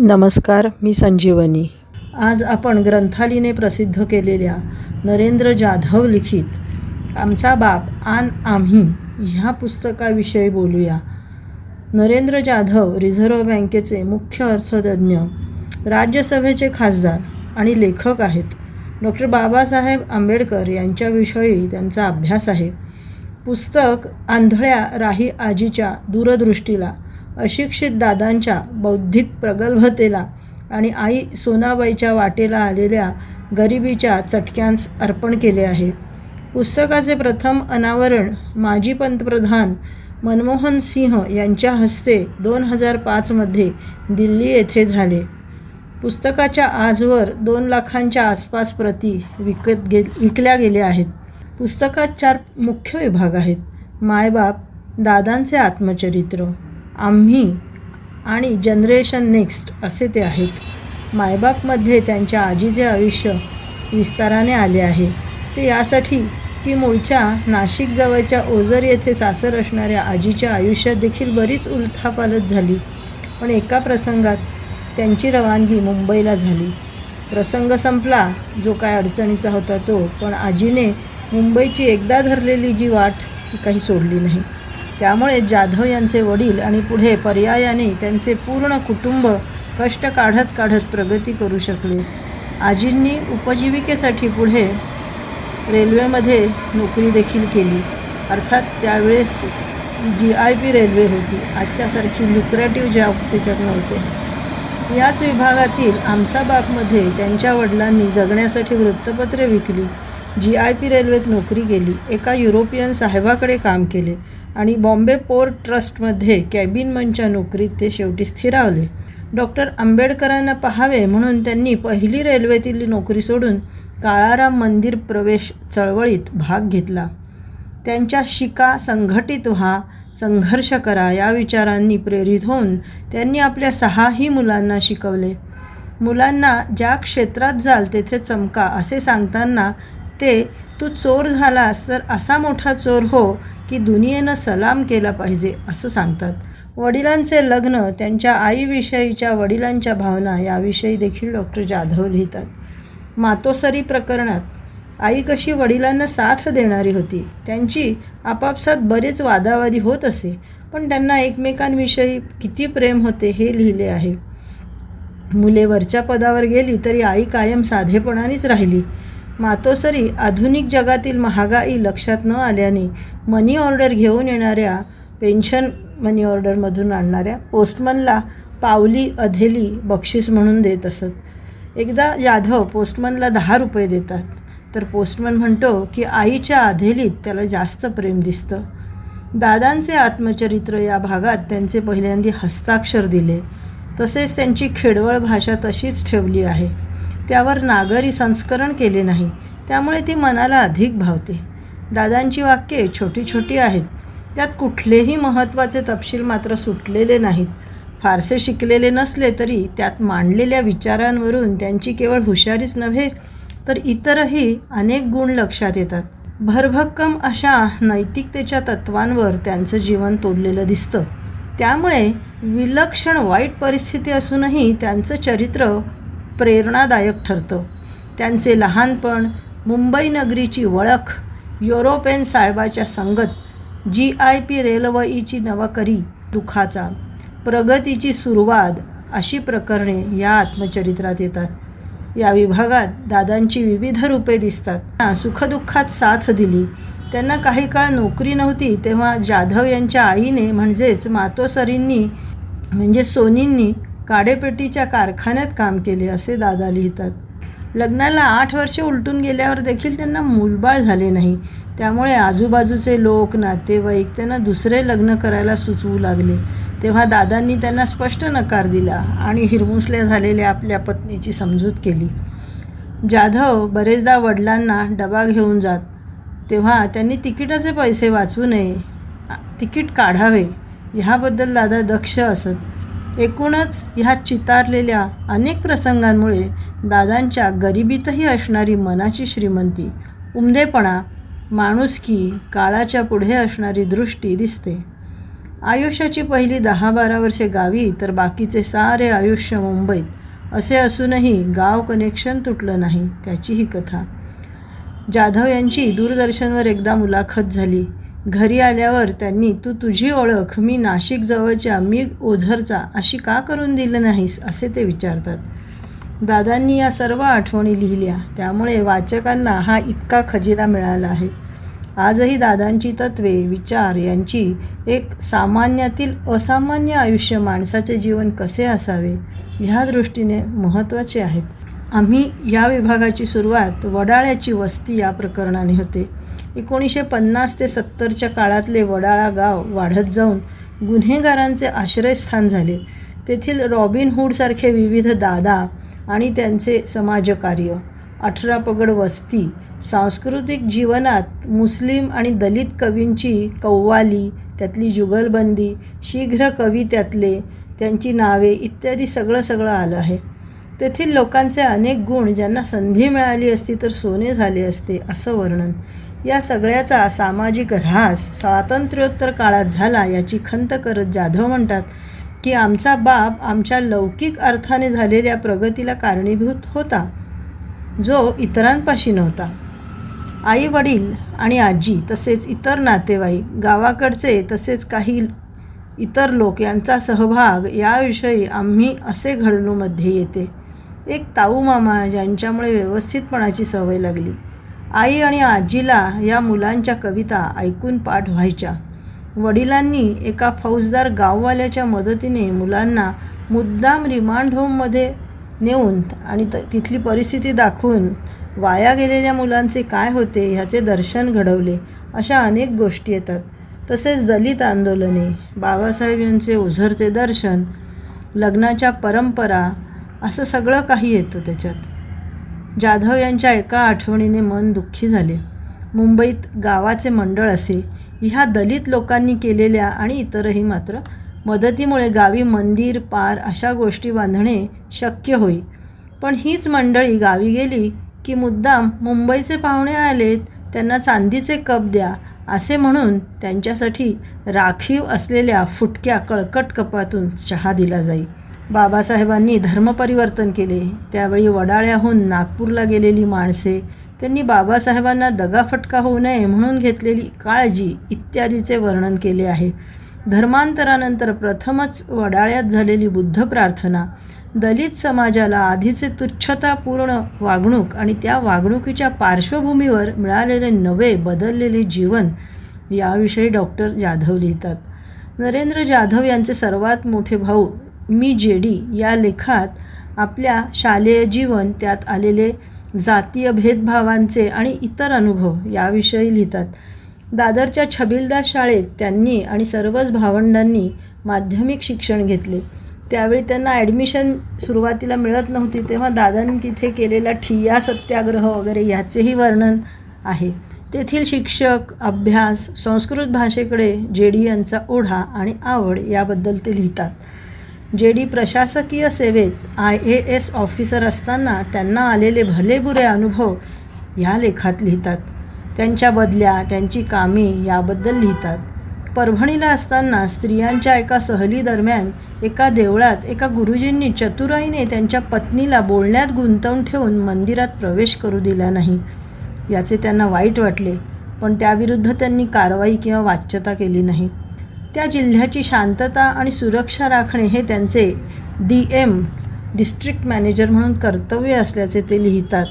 नमस्कार मी संजीवनी. आज आपण ग्रंथालीने प्रसिद्ध केलेल्या नरेंद्र जाधव लिखित आमचा बाप आन आम्ही ह्या पुस्तकाविषयी बोलूया. नरेंद्र जाधव रिझर्व्ह बँकेचे मुख्य अर्थतज्ज्ञ राज्यसभेचे खासदार आणि लेखक आहेत. डॉक्टर बाबासाहेब आंबेडकर यांच्याविषयी त्यांचा अभ्यास आहे. पुस्तक आंधळ्या राही आजीच्या दूरदृष्टीला अशिक्षित दादांच्या बौद्धिक प्रगल्भतेला आणि आई सोनाबाईच्या वाटेला आलेल्या गरिबीच्या चटक्यांस अर्पण केले आहे. पुस्तकाचे प्रथम अनावरण माजी पंतप्रधान मनमोहन सिंह यांच्या हस्ते दोन हजार पाचमध्ये दिल्ली येथे झाले. पुस्तकाच्या आजवर दोन लाखांच्या आसपास प्रती विकत गे विकल्या गेल्या आहेत. पुस्तकात चार मुख्य विभाग आहेत. मायबाप दादांचे आत्मचरित्र. आम्ही आणि जनरेशन नेक्स्ट असे ते आहेत. मायबापमध्ये त्यांच्या आजीचे आयुष्य विस्ताराने आले आहे. ते यासाठी की मूळच्या नाशिकजवळच्या ओझर येथे सासर असणाऱ्या आजीच्या आयुष्यात देखील बरीच उलथापालत झाली. पण एका प्रसंगात त्यांची रवानगी मुंबईला झाली. प्रसंग संपला जो काय अडचणीचा होता तो पण आजीने मुंबईची एकदा धरलेली जी वाट ती काही सोडली नाही. त्यामुळे जाधव यांचे वडील आणि पुढे पर्यायाने त्यांचे पूर्ण कुटुंब कष्ट काढत काढत प्रगती करू शकले. आजींनी उपजीविकेसाठी पुढे रेल्वेमध्ये नोकरी देखील केली. अर्थात त्यावेळेस जी आय पी रेल्वे होती. आजच्यासारखी लुक्रेटिव्ह जॉब त्याच्यात नव्हते. याच विभागातील आमचा बापमध्ये त्यांच्या वडिलांनी जगण्यासाठी वृत्तपत्रे विकली. जी आय पी रेल्वेत नोकरी गेली एका युरोपियन साहेबाकडे काम केले आणि बॉम्बे पोर्ट ट्रस्टमध्ये कॅबिनमनच्या नोकरीत ते शेवटी स्थिरावले. डॉक्टर आंबेडकरांना पहावे म्हणून त्यांनी पहिली रेल्वेतील नोकरी सोडून काळाराम मंदिर प्रवेश चळवळीत भाग घेतला. त्यांच्या शिका संघटित व्हा संघर्ष करा या विचारांनी प्रेरित होऊन त्यांनी आपल्या सहाही मुलांना शिकवले. मुलांना ज्या क्षेत्रात जाल तेथे चमका असे सांगताना ते तू चोर झालास तर असा मोठा चोर हो की दुनियेनं सलाम केला पाहिजे असं सांगतात. वडिलांचे लग्न त्यांच्या आईविषयीच्या वडिलांच्या भावना याविषयी देखील डॉक्टर जाधव लिहितात. मातोसरी प्रकरणात आई कशी वडिलांना साथ देणारी होती त्यांची आपापसात बरेच वादावादी होत असे पण त्यांना एकमेकांविषयी किती प्रेम होते हे लिहिले आहे. मुले वरच्या पदावर गेली तरी आई कायम साधेपणानेच राहिली. मातोसरी आधुनिक जगातील महागाई लक्षात न आल्याने मनी ऑर्डर घेऊन येणाऱ्या पेन्शन मनी ऑर्डरमधून आणणाऱ्या पोस्टमनला पावली अधेली बक्षीस म्हणून देत असत. एकदा जाधव पोस्टमनला दहा रुपये देतात. तर पोस्टमन म्हणतो की आईच्या अधेलीत त्याला जास्त प्रेम दिसतं. दादांचे आत्मचरित्र या भागात त्यांचे पहिल्यांदी हस्ताक्षर दिले. तसेच त्यांची खेडवळ भाषा तशीच ठेवली आहे. त्यावर नागरी संस्करण केले नाही. त्यामुळे ती मनाला अधिक भावते. दादांची वाक्ये छोटी छोटी आहेत. त्यात कुठलेही महत्त्वाचे तपशील मात्र सुटलेले नाहीत. फारसे शिकलेले नसले तरी त्यात मांडलेल्या विचारांवरून त्यांची केवळ हुशारीच नव्हे तर इतरही अनेक गुण लक्षात येतात. भरभक्कम अशा नैतिकतेच्या तत्वांवर त्यांचं जीवन तोडलेलं दिसतं. त्यामुळे विलक्षण वाईट परिस्थिती असूनही त्यांचं चरित्र प्रेरणादायक ठरतं. त्यांचे लहानपण मुंबई नगरीची वळख युरोपियन साहेबाच्या संगत जी आय पी रेल्वेची नवकरी दुखाचा. प्रगतीची सुरुवात अशी प्रकरणे या आत्मचरित्रात येतात. या विभागात दादांची विविध रूपे दिसतात. सुखदुःखात साथ दिली. त्यांना काही काळ नोकरी नव्हती तेव्हा जाधव यांच्या आईने म्हणजेच मातोसरींनी म्हणजे सोनींनी काडेपेटीच्या कारखान्यात काम केले असे दादा लिहितात. लग्नाला आठ वर्षे उलटून गेल्यावर देखील त्यांना मूलबाळ झाले नाही. त्यामुळे आजूबाजूचे लोक नातेवाईक त्यांना दुसरे लग्न करायला सुचवू लागले. तेव्हा दादांनी त्यांना स्पष्ट नकार दिला आणि हिरमुसल्या झालेल्या आपल्या पत्नीची समजूत केली. जाधव बरेचदा वडिलांना डबा घेऊन जात. तेव्हा त्यांनी तिकिटाचे पैसे वाचवू नये तिकीट काढावे ह्याबद्दल दादा दक्ष असत. एकूणच ह्या चितारलेल्या अनेक प्रसंगांमुळे दादांच्या गरिबीतही असणारी मनाची श्रीमंती उमदेपणा माणुसकी काळाच्या पुढे असणारी दृष्टी दिसते. आयुष्याची पहिली दहा बारा वर्षे गावी तर बाकीचे सारे आयुष्य मुंबईत. असे असूनही गाव कनेक्शन तुटलं नाही त्याची ही कथा. जाधव यांची दूरदर्शनवर एकदा मुलाखत झाली. घरी आल्यावर त्यांनी तू तुझी ओळख मी नाशिकजवळच्या मी ओझरचा अशी का करून दिलं नाहीस? असे ते विचारतात. दादांनी या सर्व आठवणी लिहिल्या. त्यामुळे वाचकांना हा इतका खजिरा मिळाला आहे. आजही दादांची तत्वे विचार यांची एक सामान्यातील असामान्य आयुष्य माणसाचे जीवन कसे असावे ह्या दृष्टीने महत्त्वाचे आहेत. आम्ही या विभागाची सुरुवात वडाळ्याची वस्ती या प्रकरणाने होते. एकोणीसशे पन्नास ते सत्तरच्या काळातले वडाळा गाव वाढत जाऊन गुन्हेगारांचे आश्रयस्थान झाले. तेथील रॉबिनहूडसारखे विविध दादा आणि त्यांचे समाजकार्य अठरा पगड वस्ती सांस्कृतिक जीवनात मुस्लिम आणि दलित कवींची कव्वाली त्यातली जुगलबंदी शीघ्र कवी त्यातले त्यांची नावे इत्यादी सगळं सगळं आलं आहे. तेथील लोकांचे अनेक गुण ज्यांना संधी मिळाली असती तर सोने झाले असते असं वर्णन. या सगळ्याचा सामाजिक ऱ्हास स्वातंत्र्योत्तर काळात झाला याची खंत करत जाधव म्हणतात की आमचा बाप आमच्या लौकिक अर्थाने झालेल्या प्रगतीला कारणीभूत होता जो इतरांपाशी नव्हता. आई वडील आणि आजी तसेच इतर नातेवाईक गावाकडचे तसेच काही इतर लोक यांचा सहभाग याविषयी आम्ही असे घडणूमध्ये येते. एक ताऊ मामा ज्यांच्यामुळे व्यवस्थितपणाची सवय लागली. आई आणि आजीला या मुलांच्या कविता ऐकून पाठ व्हायच्या. वडिलांनी एका फौजदार गाववाल्याच्या मदतीने मुलांना मुद्दाम रिमांड होममध्ये नेऊन आणि त तिथली परिस्थिती दाखवून वाया गेलेल्या मुलांचे काय होते ह्याचे दर्शन घडवले अशा अनेक गोष्टी येतात. तसेच दलित आंदोलने बाबासाहेब यांचे उझरते दर्शन लग्नाच्या परंपरा असं सगळं काही येतं त्याच्यात. जाधव यांच्या एका आठवणीने मन दुःखी झाले. मुंबईत गावाचे मंडळ असे. ह्या दलित लोकांनी केलेल्या आणि इतरही मात्र मदतीमुळे गावी मंदिर पार अशा गोष्टी बांधणे शक्य होई. पण हीच मंडळी गावी गेली की मुद्दाम मुंबईचे पाहुणे आलेत त्यांना चांदीचे कप द्या असे म्हणून त्यांच्यासाठी राखीव असलेल्या फुटक्या कळकट कपातून चहा दिला जाई. बाबासाहेबांनी धर्मपरिवर्तन केले. त्यावेळी वडाळ्याहून नागपूरला गेलेली माणसे त्यांनी बाबासाहेबांना दगाफटका होऊ नये म्हणून घेतलेली काळजी इत्यादीचे वर्णन केले आहे. धर्मांतरानंतर प्रथमच वडाळ्यात झालेली बुद्ध प्रार्थना दलित समाजाला आधीचे तुच्छतापूर्ण वागणूक आणि त्या वागणुकीच्या पार्श्वभूमीवर मिळालेले नवे बदललेले जीवन याविषयी डॉक्टर जाधव लिहितात. नरेंद्र जाधव यांचे सर्वात मोठे भाऊ मी जे डी या लेखात आपल्या शालेय जीवन त्यात आलेले जातीय भेदभावांचे आणि इतर अनुभव याविषयी लिहितात. दादरच्या छबिलदार शाळेत त्यांनी आणि सर्वच भावंडांनी माध्यमिक शिक्षण घेतले. त्यावेळी त्यांना ॲडमिशन सुरुवातीला मिळत नव्हती तेव्हा दादांनी तिथे केलेला ठिया सत्याग्रह वगैरे याचेही वर्णन आहे. तेथील शिक्षक अभ्यास संस्कृत भाषेकडे जे डी यांचा ओढा आणि आवड याबद्दल ते लिहितात. जे डी प्रशासकीय सेवेत आय ए एस ऑफिसर असताना त्यांना आलेले भलेबुरे अनुभव ह्या लेखात लिहितात. त्यांच्या बदल्या त्यांची कामे याबद्दल लिहितात. परभणीला असताना स्त्रियांच्या एका सहलीदरम्यान एका देवळात एका गुरुजींनी चतुराईने त्यांच्या पत्नीला बोलण्यात गुंतवून ठेवून मंदिरात प्रवेश करू दिला नाही. याचे त्यांना वाईट वाटले पण त्याविरुद्ध त्यांनी कारवाई किंवा वाच्यता केली नाही. त्या जिल्ह्याची शांतता आणि सुरक्षा राखणे हे त्यांचे डी एम डिस्ट्रिक्ट मॅनेजर म्हणून कर्तव्य असल्याचे ते लिहितात.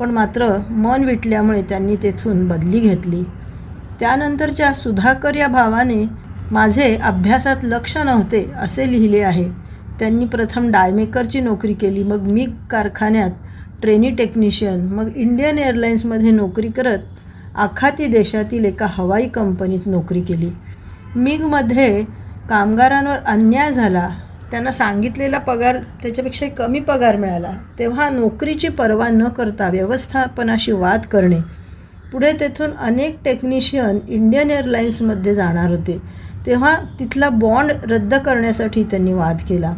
पण मात्र मन विटल्यामुळे त्यांनी तेथून बदली घेतली. त्यानंतरच्या सुधाकर या भावाने माझे अभ्यासात लक्ष नव्हते असे लिहिले आहे. त्यांनी प्रथम डायमेकरची नोकरी केली मग मी कारखान्यात ट्रेनी टेक्निशियन मग इंडियन एअरलाईन्समध्ये नोकरी करत आखाती देशातील एका हवाई कंपनीत नोकरी केली. मिगमध्ये कामगारांवर अन्याय झाला त्यांना सांगितलेला पगार त्याच्यापेक्षा कमी पगार मिळाला तेव्हा नोकरीची पर्वा न करता व्यवस्थापनाशी वाद करणे. पुढे तेथून अनेक टेक्निशियन इंडियन एअरलाईन्समध्ये जाणार होते. तेव्हा तिथला बॉन्ड रद्द करण्यासाठी त्यांनी वाद केला.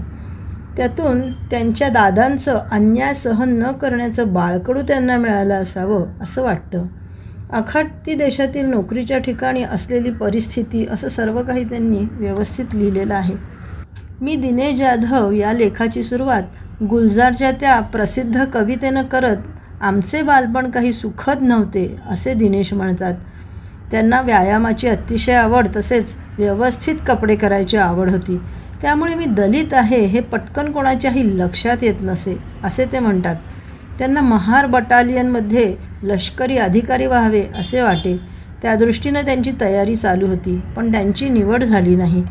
त्यातून त्यांच्या दादांचं अन्याय सहन न करण्याचं बाळकडू त्यांना मिळालं असावं असं वाटतं. अखाटी देशातील नोकरीच्या ठिकाणी असलेली परिस्थिती असं सर्व काही त्यांनी व्यवस्थित लिहिलेलं आहे. मी दिनेश जाधव या लेखाची सुरुवात गुलजारच्या त्या प्रसिद्ध कवितेनं करत आमचे बालपण काही सुखद नव्हते असे दिनेश म्हणतात. त्यांना व्यायामाची अतिशय आवड तसेच व्यवस्थित कपडे करायची आवड होती. त्यामुळे मी दलित आहे हे पटकन कोणाच्याही लक्षात येत नसे असे ते म्हणतात. त्यांना महार बटालियनमध्ये लष्करी अधिकारी व्हावे असे वाटे. त्या दृष्टीनं त्यांची तयारी चालू होती पण त्यांची निवड झाली नाही.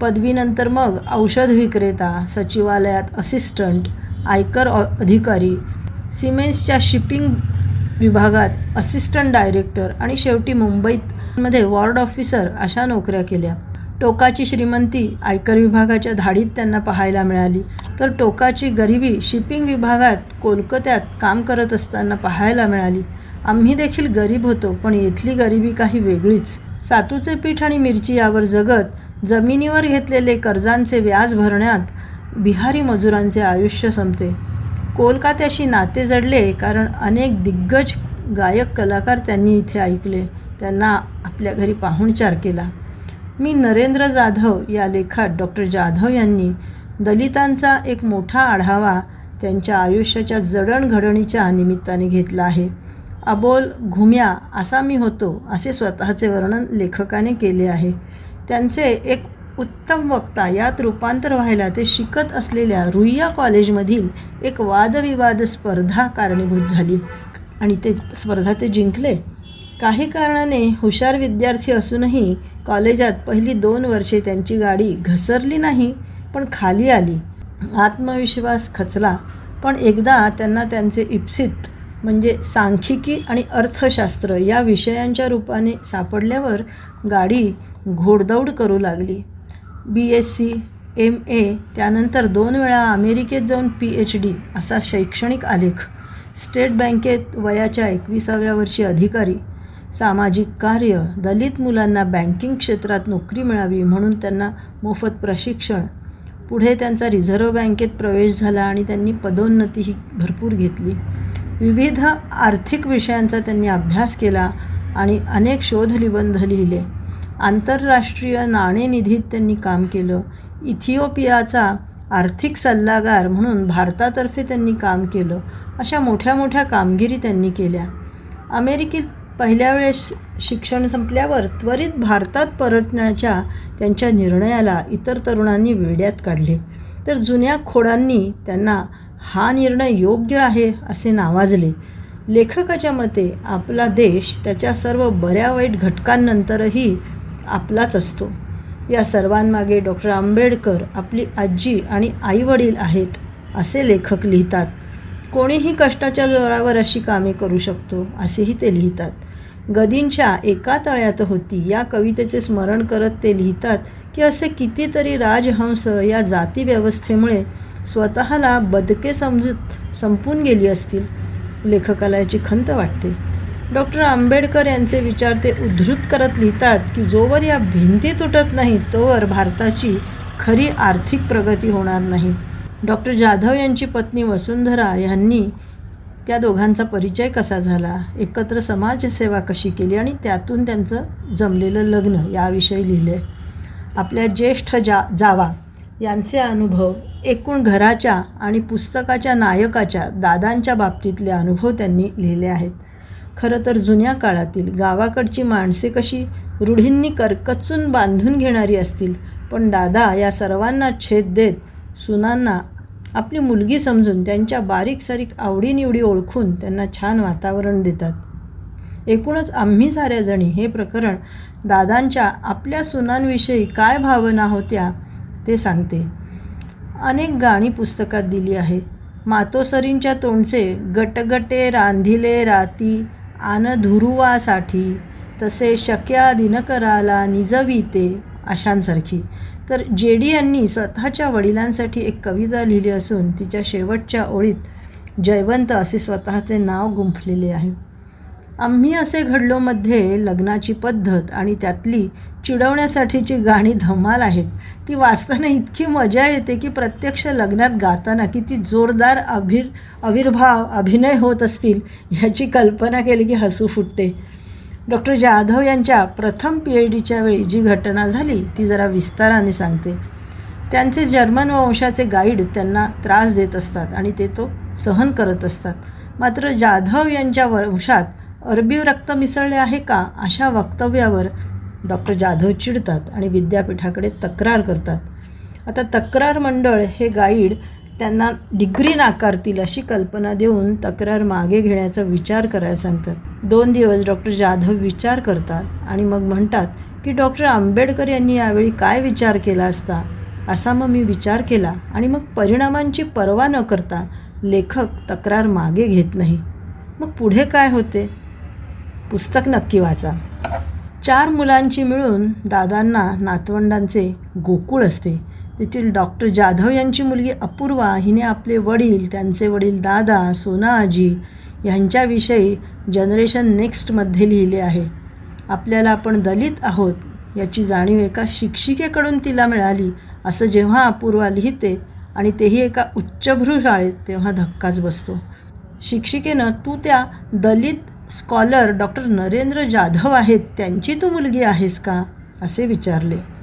पदवीनंतर मग औषध विक्रेता सचिवालयात असिस्टंट आयकर ऑ- अधिकारी सिमेन्सच्या शिपिंग विभागात असिस्टंट डायरेक्टर आणि शेवटी मुंबईत मध्ये वॉर्ड ऑफिसर अशा नोकऱ्या केल्या. टोकाची श्रीमंती आयकर विभागाच्या धाडीत त्यांना पाहायला मिळाली. तर टोकाची गरिबी शिपिंग विभागात कोलकात्यात काम करत असताना पाहायला मिळाली. आम्ही देखील गरीब होतो पण येथली गरिबी काही वेगळीच. सातूचे पीठ आणि मिरची यावर जगत जमिनीवर घेतलेले कर्जांचे व्याज भरण्यात बिहारी मजुरांचे आयुष्य संपते. कोलकात्याशी नाते जडले कारण अनेक दिग्गज गायक कलाकार त्यांनी इथे ऐकले. त्यांना आपल्या घरी पाहुणचार केला. मी नरेंद्र जाधव या लेखात डॉक्टर जाधव यांनी दलितांचा एक मोठा आढावा त्यांच्या आयुष्याच्या जडणघडणीच्या निमित्ताने घेतला आहे. अबोल घुम्या असा मी होतो असे स्वतःचे वर्णन लेखकाने केले आहे. त्यांचे एक उत्तम वक्ता यात रूपांतर व्हायला ते शिकत असलेल्या रुईया कॉलेजमधील एक वादविवाद स्पर्धा कारणीभूत झाली. आणि ते स्पर्धा ते जिंकले. काही कारणाने हुशार विद्यार्थी असूनही कॉलेजात पहिली दोन वर्षे त्यांची गाडी घसरली नाही. पण खाली आली. आत्मविश्वास खचला. पण एकदा त्यांना त्यांचे इप्सित म्हणजे सांख्यिकी आणि अर्थशास्त्र या विषयांच्या रूपाने सापडल्यावर गाडी घोडदौड करू लागली. B S C M A त्यानंतर दोन वेळा अमेरिकेत जाऊन पी एच डी असा शैक्षणिक आलेख. स्टेट बँकेत वयाच्या एकविसाव्या वर्षी अधिकारी. सामाजिक कार्य दलित मुलांना बँकिंग क्षेत्रात नोकरी मिळावी म्हणून त्यांना मोफत प्रशिक्षण. पुढे त्यांचा रिझर्व्ह बँकेत प्रवेश झाला आणि त्यांनी पदोन्नतीही भरपूर घेतली. विविध आर्थिक विषयांचा त्यांनी अभ्यास केला आणि अनेक शोधनिबंध लिहिले. आंतरराष्ट्रीय नाणेनिधीत त्यांनी काम केलं. इथिओपियाचा आर्थिक सल्लागार म्हणून भारतातर्फे त्यांनी काम केलं. अशा मोठ्या मोठ्या कामगिरी त्यांनी केल्या. अमेरिकेत पहिल्या वेळेस शिक्षण संपल्यावर त्वरित भारतात परतण्याच्या त्यांच्या निर्णयाला इतर तरुणांनी वेड्यात काढले. तर जुन्या खोडांनी त्यांना हा निर्णय योग्य आहे असे नावाजले. लेखकाच्या मते आपला देश त्याच्या सर्व बऱ्या वाईट घटकांनंतरही आपलाच असतो. या सर्वांमागे डॉक्टर आंबेडकर आपली आजी आणि आईवडील आहेत असे लेखक लिहितात. कोणीही कष्टाच्या जोरावर अशी कामे करू शकतो असेही ते लिहितात. गदींच्या एका तळ्यात होती. या कवितेचे स्मरण करत ते लिहितात की असे कितीतरी राजहंस या जाती व्यवस्थेमुळे स्वतःला बदके समजत संपून गेली असतील लेखकाला याची खंत वाटते. डॉक्टर आंबेडकर यांचे विचार ते उद्धृत करत लिहितात की जोवर या भिंती तुटत नाही तोवर भारताची खरी आर्थिक प्रगती होणार नाही. डॉक्टर जाधव यांची पत्नी वसुंधरा यांनी त्या दोघांचा परिचय कसा झाला? एकत्र समाजसेवा कशी केली? आणि त्यातून त्यांचं जमलेलं लग्न याविषयी लिहिले. आपल्या ज्येष्ठ जा जावा यांचे अनुभव एकूण घराच्या आणि पुस्तकाच्या नायकाच्या दादांच्या बाबतीतले अनुभव त्यांनी लिहिले आहेत. खरं तर जुन्या काळातील गावाकडची माणसे कशी रूढींनी करकचून बांधून घेणारी असतील पण दादा या सर्वांना छेद देत सुनांना आपली मुलगी समजून त्यांच्या बारीक सारीक आवडीनिवडी ओळखून त्यांना छान वातावरण देतात. एकूणच आम्ही साऱ्याजणी हे प्रकरण दादांच्या आपल्या सुनांविषयी काय भावना होत्या ते सांगते. अनेक गाणी पुस्तकात दिली आहे. मातोसरींच्या तोंडचे गटगटे रांधिले राती आन धुरुवासाठी तसे शक्या दिनकराला निजविते अशांसारखी. तर जे डी यांनी स्वतःच्या वडिलांसाठी एक कविता लिहिली असून तिच्या शेवटच्या ओळीत जयवंत असे स्वतःचे नाव गुंफलेले आहे. आम्ही असे घडलोमध्ये लग्नाची पद्धत आणि त्यातली चिडवण्यासाठीची गाणी धमाल आहेत. ती वाचताना इतकी मजा येते की प्रत्यक्ष लग्नात गाताना किती जोरदार अभिर आविर्भाव अभिनय होत असतील ह्याची कल्पना केली की हसू फुटते. डॉक्टर जाधव यांच्या प्रथम पी एच डीच्या वेळी जी घटना झाली ती जरा विस्ताराने सांगते. त्यांचे जर्मन वंशाचे गाईड त्यांना त्रास देत असतात आणि ते तो सहन करत असतात. मात्र जाधव यांच्या वंशात अरबी रक्त मिसळले आहे का अशा वक्तव्यावर डॉक्टर जाधव चिडतात आणि विद्यापीठाकडे तक्रार करतात. आता तक्रार मंडळ हे गाईड त्यांना डिग्री नाकारतील अशी कल्पना देऊन तक्रार मागे घेण्याचा विचार करायला सांगतात. दोन दिवस डॉक्टर जाधव विचार करतात आणि मग म्हणतात की डॉक्टर आंबेडकर यांनी यावेळी काय विचार केला असता? असा मग मी विचार केला आणि मग परिणामांची पर्वा न करता लेखक तक्रार मागे घेत नाही. मग पुढे काय होते? पुस्तक नक्की वाचा. चार मुलांची मिळून दादांना नातवंडांचे गोकुळ असते. तेथील डॉक्टर जाधव यांची मुलगी अपूर्वा हिने आपले वडील त्यांचे वडील दादा सोना आजी यांच्याविषयी जनरेशन नेक्स्टमध्ये लिहिले आहे. आपल्याला आपण दलित आहोत याची जाणीव एका शिक्षिकेकडून तिला मिळाली असं जेव्हा अपूर्वा लिहिते आणि तेही एका उच्चभ्रू शाळेत तेव्हा धक्काच बसतो. शिक्षिकेनं तू त्या दलित स्कॉलर डॉक्टर नरेंद्र जाधव आहेत त्यांची तू मुलगी आहेस का? असे विचारले.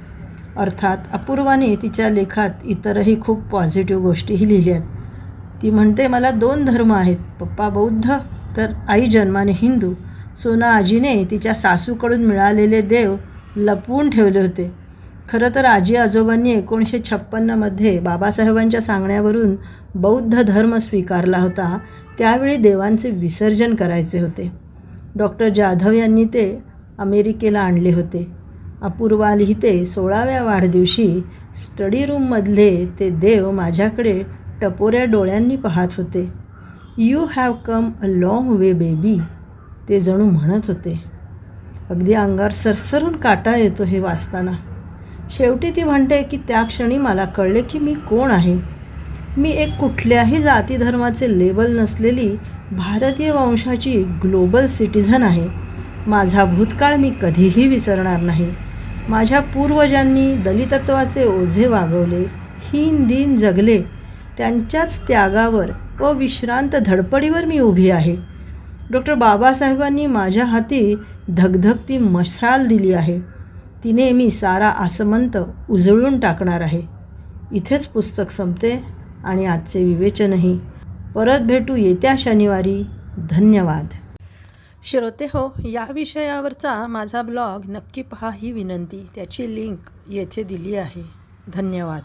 अर्थात अपूर्वाने तिच्या लेखात इतरही खूप पॉझिटिव्ह गोष्टीही लिहिल्यात. ती म्हणते मला दोन धर्म आहेत पप्पा बौद्ध तर आई जन्माने हिंदू. सोना आजीने तिच्या सासूकडून मिळालेले देव लपवून ठेवले होते. खरं तर आजी आजोबांनी एकोणीसशे छप्पन्नमध्ये बाबासाहेबांच्या सांगण्यावरून बौद्ध धर्म स्वीकारला होता. त्यावेळी देवांचे विसर्जन करायचे होते. डॉक्टर जाधव यांनी ते अमेरिकेला आणले होते. अपूर्वा लिहिते सोळाव्या वाढदिवशी स्टडी रूममधले ते देव माझ्याकडे टपोऱ्या डोळ्यांनी पाहत होते. You have come a long way baby ते जणू म्हणत होते. अगदी अंगावर सरसरून काटा येतो हे वाचताना. शेवटी ती म्हणते की त्या क्षणी मला कळले की मी कोण आहे. मी एक कुठल्याही जाती धर्माचे लेबल नसलेली भारतीय वंशाची ग्लोबल सिटिझन आहे. माझा भूतकाळ मी कधीही विसरणार नाही. माझ्या पूर्वजांनी दलितत्वाचे ओझे वागवले हीन दिन जगले त्यांच्याच त्यागावर व विश्रांत धडपडीवर मी उभी आहे. डॉक्टर बाबासाहेबांनी माझ्या हाती धगधगती मशाल दिली आहे. तिने मी सारा आसमंत उजळून टाकणार आहे. इथेच पुस्तक संपते आणि आजचे विवेचनही. परत भेटू येत्या शनिवारी. धन्यवाद. श्रोते हो या विषयावरचा माझा ब्लॉग नक्की पहा ही विनंती. त्याची लिंक येथे दिली आहे. धन्यवाद.